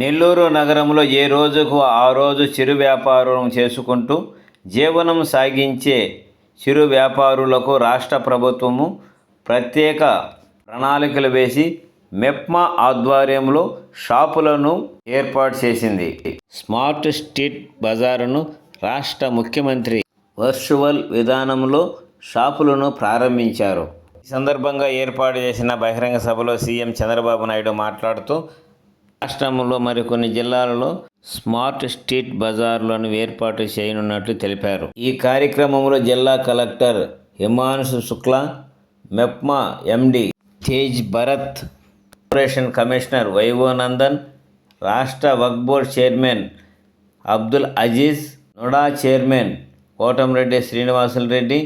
నెల్లూరు నగరంలో ఏ రోజుకు ఆ రోజు చిరు వ్యాపారం చేసుకుంటూ జీవనం సాగించే చిరు వ్యాపారులకు రాష్ట్ర ప్రభుత్వము ప్రత్యేక ప్రణాళికలు వేసి మెప్మా ఆధ్వర్యంలో షాపులను ఏర్పాటు చేసింది. స్మార్ట్ స్ట్రీట్ బజారును రాష్ట్ర ముఖ్యమంత్రి వర్చువల్ విధానంలో షాపులను ప్రారంభించారు. ఈ సందర్భంగా ఏర్పాటు చేసిన బహిరంగ సభలో సీఎం చంద్రబాబు నాయుడు మాట్లాడుతూ రాష్ట్రంలో మరికొన్ని జిల్లాలలో స్మార్ట్ స్ట్రీట్ బజార్లను ఏర్పాటు చేయనున్నట్లు తెలిపారు. ఈ కార్యక్రమంలో జిల్లా collector Himanshu Shukla MEPMA MD Tej Bharat corporation commissioner Y V Nandan రాష్ట్ర Waqf board chairman Abdul Aziz NUDA chairman Kotamreddy Srinivasulu Reddy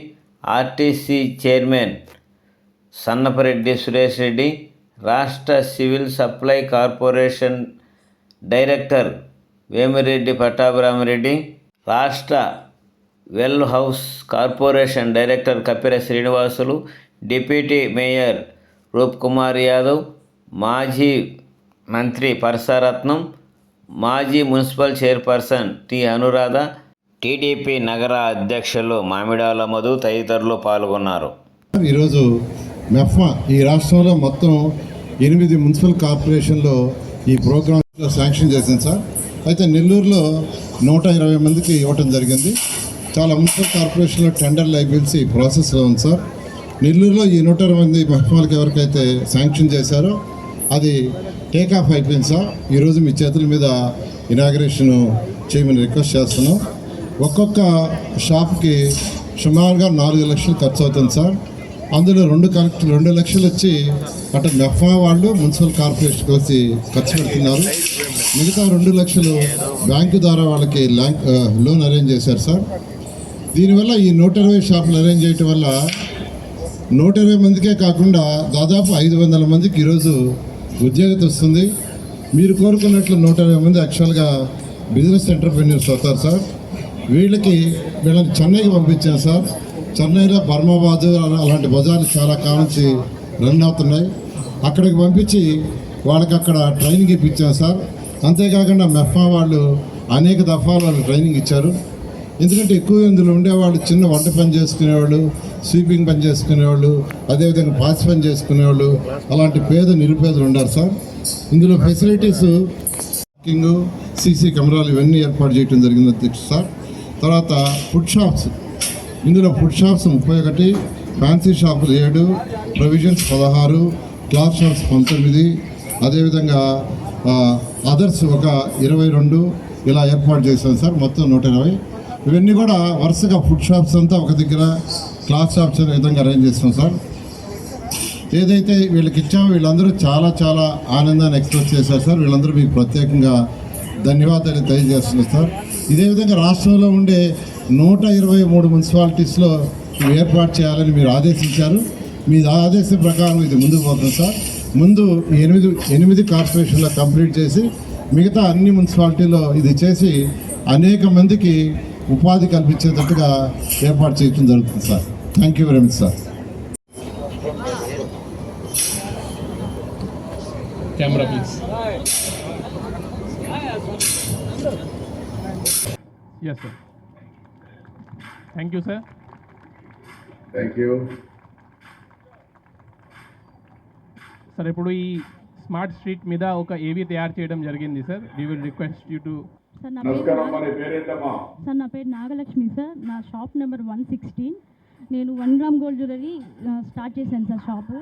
RTC chairman Sannapareddy Suresh Reddy రాష్ట్ర civil supply corporation director Vemireddy Pattabhiramireddy రాష్ట్ర well house corporation director Kapira Srinivasulu deputy mayor Roop Kumar Yadav మాజీ మంత్రి పరసారత్నం మాజీ municipal chairperson T Anuradha TDP నగర అధ్యక్షులు మామిడాల మధు తదితరులు పాల్గొన్నారు. ఈరోజు మెఫ్మా ఈ రాష్ట్రంలో మొత్తం ఎనిమిది మున్సిపల్ కార్పొరేషన్లో ఈ ప్రోగ్రాంలో శాంక్షన్ చేసింది సార్. అయితే నెల్లూరులో నూట ఇరవై మందికి ఇవ్వటం జరిగింది. చాలా మున్సిపల్ కార్పొరేషన్లో టెండర్లు అయిపోయి ప్రాసెస్లో ఉంది సార్. నెల్లూరులో ఈ నూట ఇరవై మంది మెఫ్మాలకు ఎవరికైతే శాంక్షన్ చేశారో అది టేక్ ఆఫ్ అయిపోయింది సార్. ఈరోజు మీ చేతుల మీద ఇనాగ్రేషన్ చేయమని రిక్వెస్ట్ చేస్తున్నాం. ఒక్కొక్క షాప్కి సుమారుగా నాలుగు లక్షలు ఖర్చు అవుతుంది సార్. అందులో రెండు కరెక్ట్ రెండు లక్షలు వచ్చి అటు మెఫా వాళ్ళు మున్సిపల్ కార్పొరేషన్ కలిసి ఖర్చు పెడుతున్నారు. మిగతా రెండు లక్షలు బ్యాంకు ద్వారా వాళ్ళకి ల్యాంక్ లోన్ అరేంజ్ చేశారు సార్. దీనివల్ల ఈ నూట ఇరవై షాపులు అరేంజ్ చేయటం వల్ల నూట ఇరవై మందికే కాకుండా దాదాపు ఐదు వందల మందికి ఈరోజు ఉద్యోగత వస్తుంది. మీరు కోరుకున్నట్లు నూట ఇరవై మంది యాక్చువల్గా బిజినెస్ ఎంటర్ప్రెన్యూర్స్ అవుతారు సార్. వీళ్ళకి వీళ్ళని చెన్నైకి పంపించాను సార్. చెన్నైలో బర్మాబాద్ అలా- అలాంటి బజార్లు చాలా కానుంచి రన్ అవుతున్నాయి. అక్కడికి పంపించి వాళ్ళకి అక్కడ ట్రైనింగ్ ఇప్పించాం సార్. అంతేకాకుండా మెఫా వాళ్ళు అనేక దఫాలు వాళ్ళు ట్రైనింగ్ ఇచ్చారు. ఎందుకంటే ఎక్కువ ఇందులో ఉండేవాళ్ళు చిన్న వంట పని చేసుకునేవాళ్ళు స్వీపింగ్ పని చేసుకునేవాళ్ళు అదేవిధంగా పాస్ పని చేసుకునేవాళ్ళు అలాంటి పేద నిరుపేదలు ఉన్నారు సార్. ఇందులో ఫెసిలిటీస్ పార్కింగ్ సీసీ కెమెరాలు ఇవన్నీ ఏర్పాటు చేయడం జరిగింది అధ్యక్ష సార్. తర్వాత ఫుడ్ షాప్స్ ఇందులో ఫుడ్ షాప్స్ ముప్పై ఒకటి ఫ్యాన్సీ షాపులు ఏడు ప్రొవిజన్స్ పదహారు క్లాత్ షాప్స్ పంతొమ్మిది అదేవిధంగా అదర్స్ ఒక ఇరవై రెండు ఇలా ఏర్పాటు చేశాం సార్ మొత్తం నూట ఇరవై. ఇవన్నీ కూడా వరుసగా ఫుడ్ షాప్స్ అంతా ఒక దగ్గర క్లాత్ షాప్స్ అనే విధంగా అరేంజ్ చేస్తాం సార్. ఏదైతే వీళ్ళకి ఇచ్చామో వీళ్ళందరూ చాలా చాలా ఆనందాన్ని ఎక్స్ప్రెస్ చేశారు సార్. వీళ్ళందరూ మీకు ప్రత్యేకంగా ధన్యవాదాలు తెలియజేస్తున్నారు సార్. ఇదే విధంగా రాష్ట్రంలో ఉండే నూట ఇరవై మూడు మున్సిపాలిటీస్లో ఏర్పాటు చేయాలని మీరు ఆదేశించారు మీ ఆదేశం ప్రకారం ఇది ముందుకు పోతుంది సార్ ముందు ఎనిమిది ఎనిమిది కార్పొరేషన్లో కంప్లీట్ చేసి మిగతా అన్ని మున్సిపాలిటీలో ఇది చేసి అనేక మందికి ఉపాధి కల్పించేటట్టుగా ఏర్పాటు చేయడం జరుగుతుంది sir thank you very much sir Camera, please. Yes, sir. Thank you, sir. Thank you sir ఇప్పుడు ఈ స్మార్ట్ స్ట్రీట్ మీద ఒక ఏవి తయారు చేయడం జరిగింది sir we will request you to sir నా పేరు సార్ నాగలక్ష్మి సార్ నా షాప్ నెంబర్ వన్ సిక్స్టీన్ నేను one gram gold jewellery start చేశాను సార్ షాపు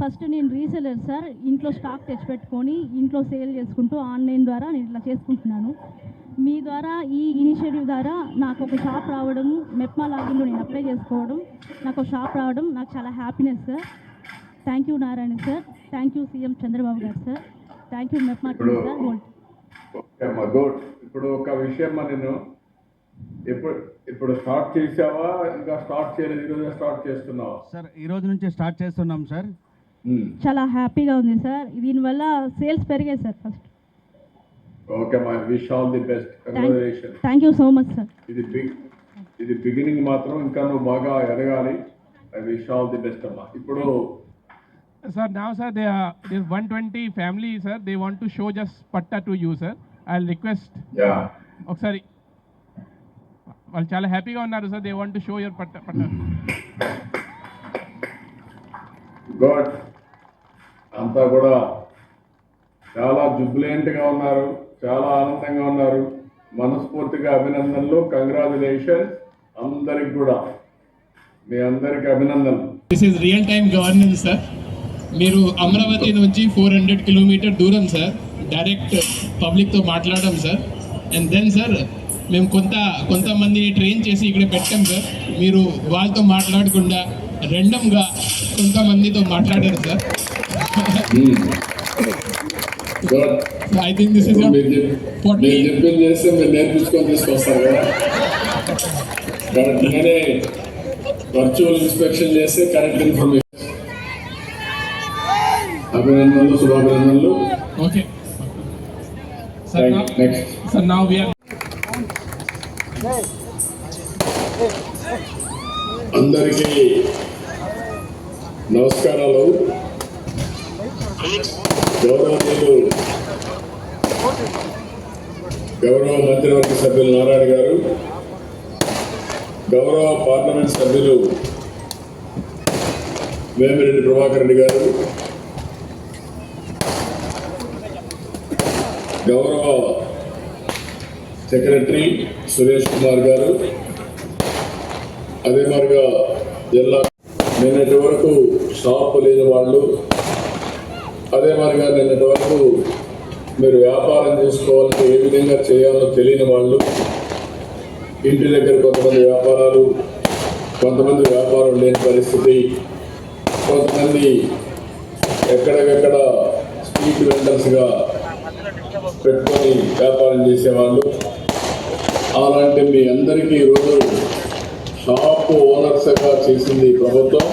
ఫస్ట్ నేను రీసెలర్ సార్ ఇంట్లో స్టాక్ తెచ్చిపెట్టుకొని ఇంట్లో సేల్ చేసుకుంటూ ఆన్లైన్ ద్వారా నేను ఇట్లా చేసుకుంటున్నాను. మీ ద్వారా ఈ ఇనిషియేటివ్ ద్వారా నాకు ఒక షాప్ రావడం మెప్మా లాగిన్లో నేను అప్లై చేసుకోవడం నాకు ఒక షాప్ రావడం నాకు చాలా happiness sir. Thank you Narayana sir. Thank you CM Chandrababu గారు sir. Thank you MEPMA team sir. Gold. ఇప్పుడు ఒక విషయం నేను. ఇప్పుడు ఇప్పుడు స్టార్ట్ చేసావా? ఇంకా స్టార్ట్ చేయలేదు. ఈరోజే స్టార్ట్ చేస్తున్నావా? సార్ ఈ రోజు నుంచి స్టార్ట్ చేస్తున్నాం సార్. చాలా హ్యాపీగా ఉంది సార్. దీనివల్ల సేల్స్ పెరిగాయి సార్ ఫస్ట్. ఓకే అమ్మా wish all the best congratulation thank you so much sir ఇది బిగ్ ఇది బిగినింగ్ మాత్రం ఇంకా నువ్వు బాగా ఎదగాలి. I wish all the best అమ్మా. ఇప్పుడు Sir, now, sir, they are there's 120 family, sir. They want to show just patta to you, sir. I'll request. Yeah ఒకసారి వాళ్ళు చాలా హ్యాపీగా ఉన్నారు sir they want to show your పట్ట పట్ట good అంతా కూడా చాలా జుబ్లెంట్గా ఉన్నారు. చాలా ఆనందంగా ఉన్నారు. మనస్ఫూర్తిగా అభినందనలు. కంగ్రాచులేషన్స్ అందరికి కూడా. మీ అందరికి అభినందనలు. This is real time governance sir మీరు అమరావతి నుంచి ఫోర్ హండ్రెడ్ కిలోమీటర్ దూరం సార్ డైరెక్ట్ పబ్లిక్తో మాట్లాడడం సార్ అండ్ దెన్ సార్ మేము కొంత కొంతమందిని ట్రైన్ చేసి ఇక్కడ పెట్టాం సార్ మీరు వాళ్ళతో మాట్లాడకుండా రెండంగా కొంతమందితో మాట్లాడారు sir I think this is చెప్పింది చేస్తే మీరు నేర్పించుకొని తీసుకొస్తారు కదా నేనే వర్చువల్ ఇన్స్పెక్షన్ చేస్తే కరెక్ట్ ఇన్ఫర్మేషన్ అభినందనలు శుభాభినందనలు. ఓకే సార్ నౌ అందరికీ నమస్కారాలు. గౌరవనీయులు గౌరవ మంత్రివర్గ సభ్యులు నారాయణ గారు గౌరవ పార్లమెంట్ సభ్యులు వేమిరెడ్డి ప్రభాకర్ రెడ్డి గారు గౌరవ సెక్రటరీ సురేష్ కుమార్ గారు అదే మాదిరిగా జిల్లా నిన్నటి వరకు షాపు లేని వాళ్ళు అదే మాదిరిగా నిన్నటి వరకు మీరు వ్యాపారం చేసుకోవాలంటే ఏ విధంగా చేయాలో తెలియని వాళ్ళు ఇంటి దగ్గర కొంతమంది వ్యాపారాలు కొంతమంది వ్యాపారం లేని పరిస్థితి. కొంతమంది ఎక్కడికెక్కడ స్ట్రీట్ వెండర్స్గా పెట్టుకొని వ్యాపారం చేసేవాళ్ళు. అలాంటి మీ అందరికీ ఈరోజు షాపు ఓనర్స్గా చేసింది ప్రభుత్వం.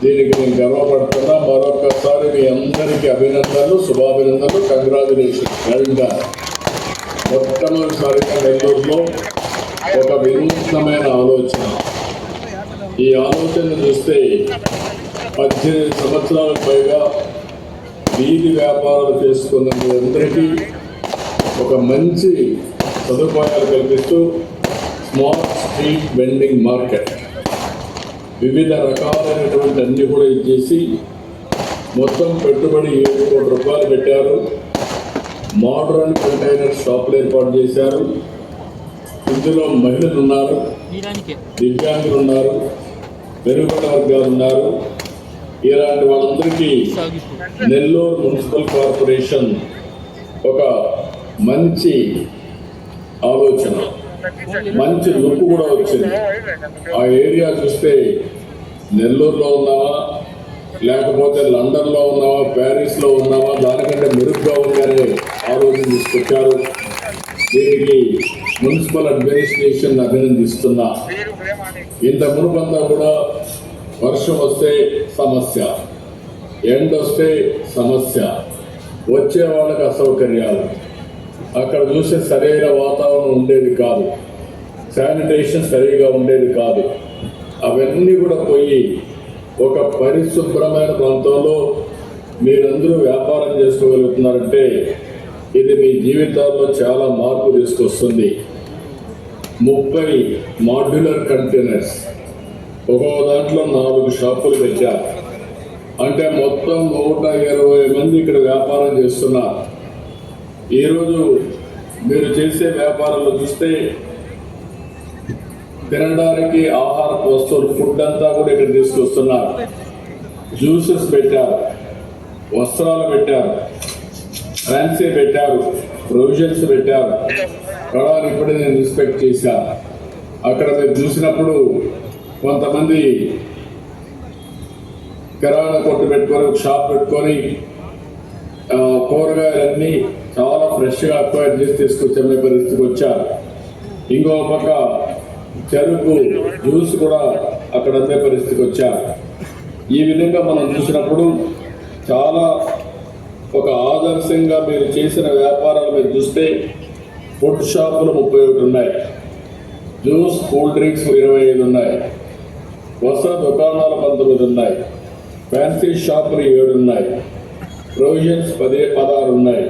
దీనికి నేను గర్వపడుతున్నా మరొకసారి మీ అందరికీ అభినందనలు శుభాభినందనలు కంగ్రాచులేషన్ వెల్గా uh, మొట్టమొదటిసారిగా నెల్లూరులో ఒక వినూత్నమైన ఆలోచన. ఈ ఆలోచన చూస్తే పద్దెనిమిది సంవత్సరాలకు పైగా వీధి వ్యాపారాలు చేసుకున్న మీ అందరికీ ఒక మంచి సదుపాయాలు కల్పిస్తూ స్మాల్ స్ట్రీట్ వెండింగ్ మార్కెట్. వివిధ రకాలైనటువంటి అన్ని కూడా ఇచ్చేసి మొత్తం పెట్టుబడి ఏడు కోట్ల రూపాయలు పెట్టారు. మోడర్న్ కంటైనర్ షాపులు ఏర్పాటు చేశారు. ఇందులో మహిళలు ఉన్నారు. దివ్యాంగులు ఉన్నారు. వెనుకబడిన వర్గాలు ఉన్నారు. ఇలాంటి వాళ్ళందరికీ నెల్లూరు మున్సిపల్ కార్పొరేషన్ ఒక మంచి ఆలోచన. మంచి లుక్ కూడా వచ్చింది. ఆ ఏరియా చూస్తే నెల్లూరులో ఉన్నావా? లేకపోతే లండన్లో ఉన్నావా? ప్యారిస్లో ఉన్నావా? దానికంటే మెరుగ్గా ఉందని ఆ రోజు తీసుకొచ్చారు. దీనికి మున్సిపల్ అడ్మినిస్ట్రేషన్ అభినందిస్తున్నా. ఇంత మునుపంతా కూడా వర్షం వస్తే సమస్య ఎండ్ వస్తే సమస్య వచ్చే వాళ్ళకి అసౌకర్యాలు. అక్కడ చూస్తే సరైన వాతావరణం ఉండేది కాదు. శానిటేషన్ సరిగా ఉండేది కాదు. అవన్నీ కూడా పోయి ఒక పరిశుభ్రమైన ప్రాంతంలో మీరందరూ వ్యాపారం చేసుకోగలుగుతున్నారంటే ఇది మీ జీవితాల్లో చాలా మార్పు తీసుకొస్తుంది. ముప్పై మాడ్యులర్ కంటైనర్స్. ఒక్కో దాంట్లో నాలుగు షాపులు పెట్టారు. అంటే మొత్తం నూట ఇరవై మంది ఇక్కడ వ్యాపారం చేస్తున్నారు. ఈరోజు మీరు చేసే వ్యాపారంలో చూస్తే తినడానికి ఆహార వస్తువులు ఫుడ్ అంతా కూడా ఇక్కడ తీసుకొస్తున్నారు. జ్యూసెస్ పెట్టారు వస్త్రాలు పెట్టారు ఫ్యాన్సీ పెట్టారు ప్రొవిజన్స్ పెట్టారు. కళాలు ఇప్పుడే నేను ఇన్స్పెక్ట్ చేశాను అక్కడ మీరు చూసినప్పుడు కొంతమంది కిరాణా కొట్టు పెట్టుకొని ఒక షాప్ పెట్టుకొని కూరగాయలన్నీ చాలా ఫ్రెష్గా అక్వైర్ చేసి తీసుకొచ్చే పరిస్థితికి వచ్చారు. ఇంకో పక్క చెరుకు జ్యూస్ కూడా అక్కడ అమ్మే పరిస్థితికి వచ్చారు. ఈ విధంగా మనం చూసినప్పుడు చాలా ఒక ఆదర్శంగా మీరు చేసిన వ్యాపారాలు మీరు చూస్తే ఫుడ్ షాపులు ముప్పై ఒకటి ఉన్నాయి. జ్యూస్ కూల్ డ్రింక్స్ ఇరవై ఐదు ఉన్నాయి. వస్త్ర దుకాణాలు పంతొమ్మిది ఉన్నాయి. ఫ్యాన్సీ షాపులు ఏడు ఉన్నాయి. ప్రొవిజన్స్ పదే పదహారు ఉన్నాయి.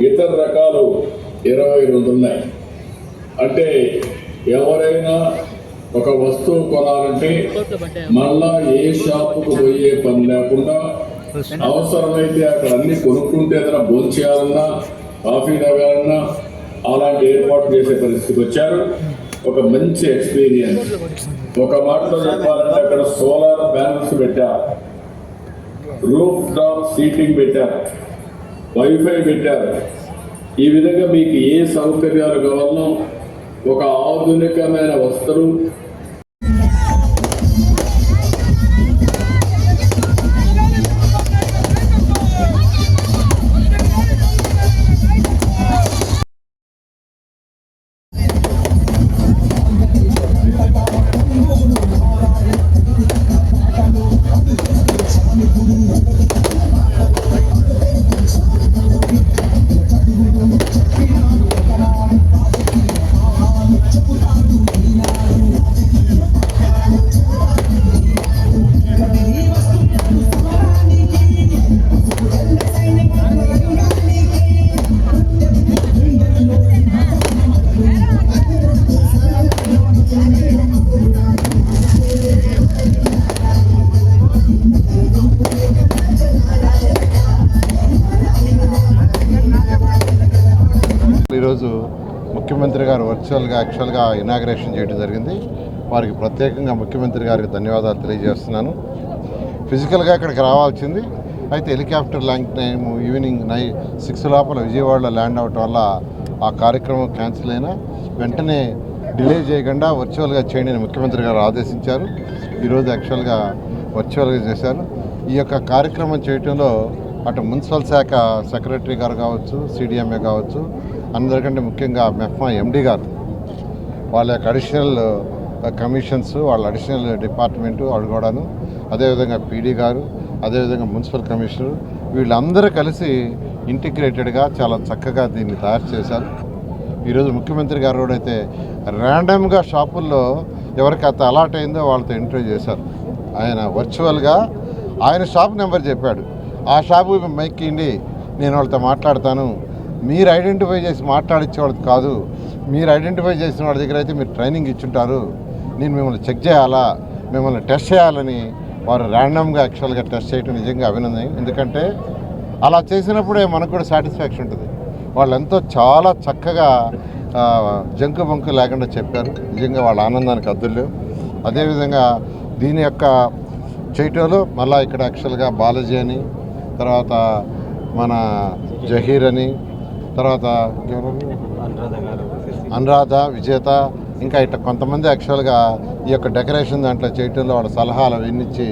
ఇతర రకాలు ఇరవై రెండు ఉన్నాయి. అంటే ఎవరైనా ఒక వస్తువు కొనాలంటే మళ్ళా ఏ షాపుకు పోయే పని లేకుండా అవసరమైతే అక్కడ అన్ని కొనుక్కుంటే ఏదైనా భోజనం చేయాలన్నా కాఫీ తాగాలన్నా అలాంటి ఏర్పాటు చేసే పరిస్థితికి వచ్చారు. ఒక మంచి ఎక్స్పీరియన్స్ ఒక మాటలో చెప్పాలంటే అక్కడ సోలార్ ప్యానల్స్ పెట్టారు. రూఫ్ టాప్ సీటింగ్ పెట్టారు. వైఫై పెట్టారు. ఈ విధంగా మీకు ఏ సౌకర్యాలు కావాలో ఒక ఆధునికమైన వస్త్రం ముఖ్యమంత్రి గారు వర్చువల్గా యాక్చువల్గా ఇనాగ్రేషన్ చేయడం జరిగింది. వారికి ప్రత్యేకంగా ముఖ్యమంత్రి గారికి ధన్యవాదాలు తెలియజేస్తున్నాను. ఫిజికల్గా ఇక్కడికి రావాల్సింది. అయితే హెలికాప్టర్ ల్యాండ్ టైం ఈవినింగ్ నై సిక్స్ లోపల విజయవాడలో ల్యాండ్ అవటం వల్ల ఆ కార్యక్రమం క్యాన్సిల్ అయినా వెంటనే డిలే చేయకుండా వర్చువల్గా చేయండి అని ముఖ్యమంత్రి గారు ఆదేశించారు. ఈరోజు యాక్చువల్గా వర్చువల్గా చేశారు. ఈ యొక్క కార్యక్రమం చేయటంలో అటు మున్సిపల్ శాఖ సెక్రటరీ గారు కావచ్చు సిడిఎంఏ కావచ్చు అందరికంటే ముఖ్యంగా మెఫ్మా ఎండి గారు. వాళ్ళ యొక్క అడిషనల్ కమిషన్స్ వాళ్ళ అడిషనల్ డిపార్ట్మెంటు వాళ్ళు అదేవిధంగా పీడీ గారు అదేవిధంగా మున్సిపల్ కమిషనర్ వీళ్ళందరూ కలిసి ఇంటిగ్రేటెడ్గా చాలా చక్కగా దీన్ని తయారు చేశారు. ఈరోజు ముఖ్యమంత్రి గారు కూడా అయితే ర్యాండమ్గా షాపుల్లో ఎవరికి అంత అలాట్ అయిందో వాళ్ళతో ఇంటర్వ్యూ చేశారు. ఆయన వర్చువల్గా ఆయన షాప్ నెంబర్ చెప్పాడు. ఆ షాపు మైక్ నేను వాళ్ళతో మాట్లాడతాను. మీరు ఐడెంటిఫై చేసి మాట్లాడించే కాదు. మీరు ఐడెంటిఫై చేసిన వాళ్ళ దగ్గర అయితే మీరు ట్రైనింగ్ ఇచ్చుంటారు. నేను మిమ్మల్ని చెక్ చేయాలా? మిమ్మల్ని టెస్ట్ చేయాలని వారు ర్యాండమ్గా యాక్చువల్గా టెస్ట్ చేయడం నిజంగా అభినందన ఎందుకంటే అలా చేసినప్పుడే మనకు కూడా సాటిస్ఫాక్షన్ ఉంటుంది. వాళ్ళు ఎంతో చాలా చక్కగా జంకు బంకు లేకుండా చెప్పారు. నిజంగా వాళ్ళ ఆనందానికి అద్దులు. అదేవిధంగా దీని యొక్క చేయటంలో మళ్ళీ ఇక్కడ యాక్చువల్గా బాలాజీ అని తర్వాత మన జహీర్ అని తర్వాత? అనురాధ విజేత ఇంకా ఇట్లా కొంతమంది యాక్చువల్గా ఈ యొక్క డెకరేషన్ దాంట్లో చేయటంలో వాళ్ళ సలహాలు విన్నిచ్చి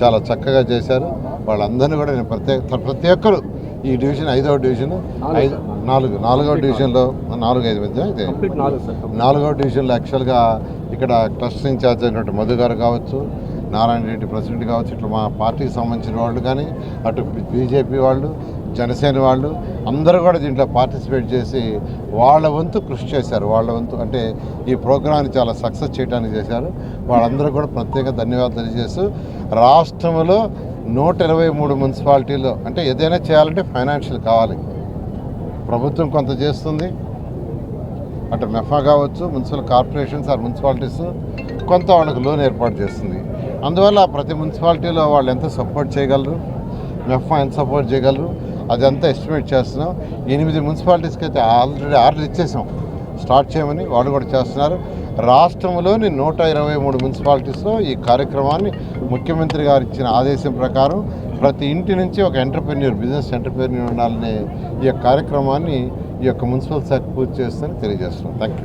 చాలా చక్కగా చేశారు. వాళ్ళందరినీ కూడా నేను ప్రత్యేక ప్రతి ఒక్కరు ఈ డివిజన్ ఐదవ డివిజన్ ఐదు నాలుగు నాలుగవ డివిజన్లో నాలుగు ఐదు మధ్య ఇదే. నాలుగవ డివిజన్లో యాక్చువల్గా ఇక్కడ ట్రస్ట్ ఇన్ఛార్జ్ అయినటువంటి మధు గారు కావచ్చు నారాయణ రెడ్డి ప్రెసిడెంట్ కావచ్చు ఇట్లా మా పార్టీకి సంబంధించిన వాళ్ళు కానీ అటు బీజేపీ వాళ్ళు జనసేన వాళ్ళు అందరూ కూడా దీంట్లో పార్టిసిపేట్ చేసి వాళ్ళ వంతు కృషి చేశారు. వాళ్ళ వంతు అంటే ఈ ప్రోగ్రాన్ని చాలా సక్సెస్ చేయడానికి చేశారు. వాళ్ళందరూ కూడా ప్రత్యేక ధన్యవాదాలు తెలియజేస్తూ రాష్ట్రంలో నూట ఇరవై మూడు మున్సిపాలిటీలో అంటే ఏదైనా చేయాలంటే ఫైనాన్షియల్ కావాలి. ప్రభుత్వం కొంత చేస్తుంది. అటు మెఫా కావచ్చు మున్సిపల్ కార్పొరేషన్స్ ఆర్ మున్సిపాలిటీస్ కొంత వాళ్ళకి లోన్ ఏర్పాటు చేస్తుంది. అందువల్ల ప్రతి మున్సిపాలిటీలో వాళ్ళు ఎంత సపోర్ట్ చేయగలరు? మెఫా ఎంత సపోర్ట్ చేయగలరు? అదంతా ఎస్టిమేట్ చేస్తున్నాం. ఎనిమిది మున్సిపాలిటీస్కి అయితే ఆల్రెడీ ఆర్డర్ ఇచ్చేసాం. స్టార్ట్ చేయమని వాళ్ళు కూడా చేస్తున్నారు. రాష్ట్రంలోని నూట ఇరవై మూడు మున్సిపాలిటీస్లో ఈ కార్యక్రమాన్ని ముఖ్యమంత్రి గారు ఇచ్చిన ఆదేశం ప్రకారం ప్రతి ఇంటి నుంచి ఒక ఎంటర్ప్రెన్యూర్ బిజినెస్ ఎంటర్ప్రెన్యూర్ ఉండాలనే ఈ యొక్క కార్యక్రమాన్ని ఈ యొక్క మున్సిపల్ శాఖ పూర్తి చేస్తుందని తెలియజేస్తున్నాం. Thank you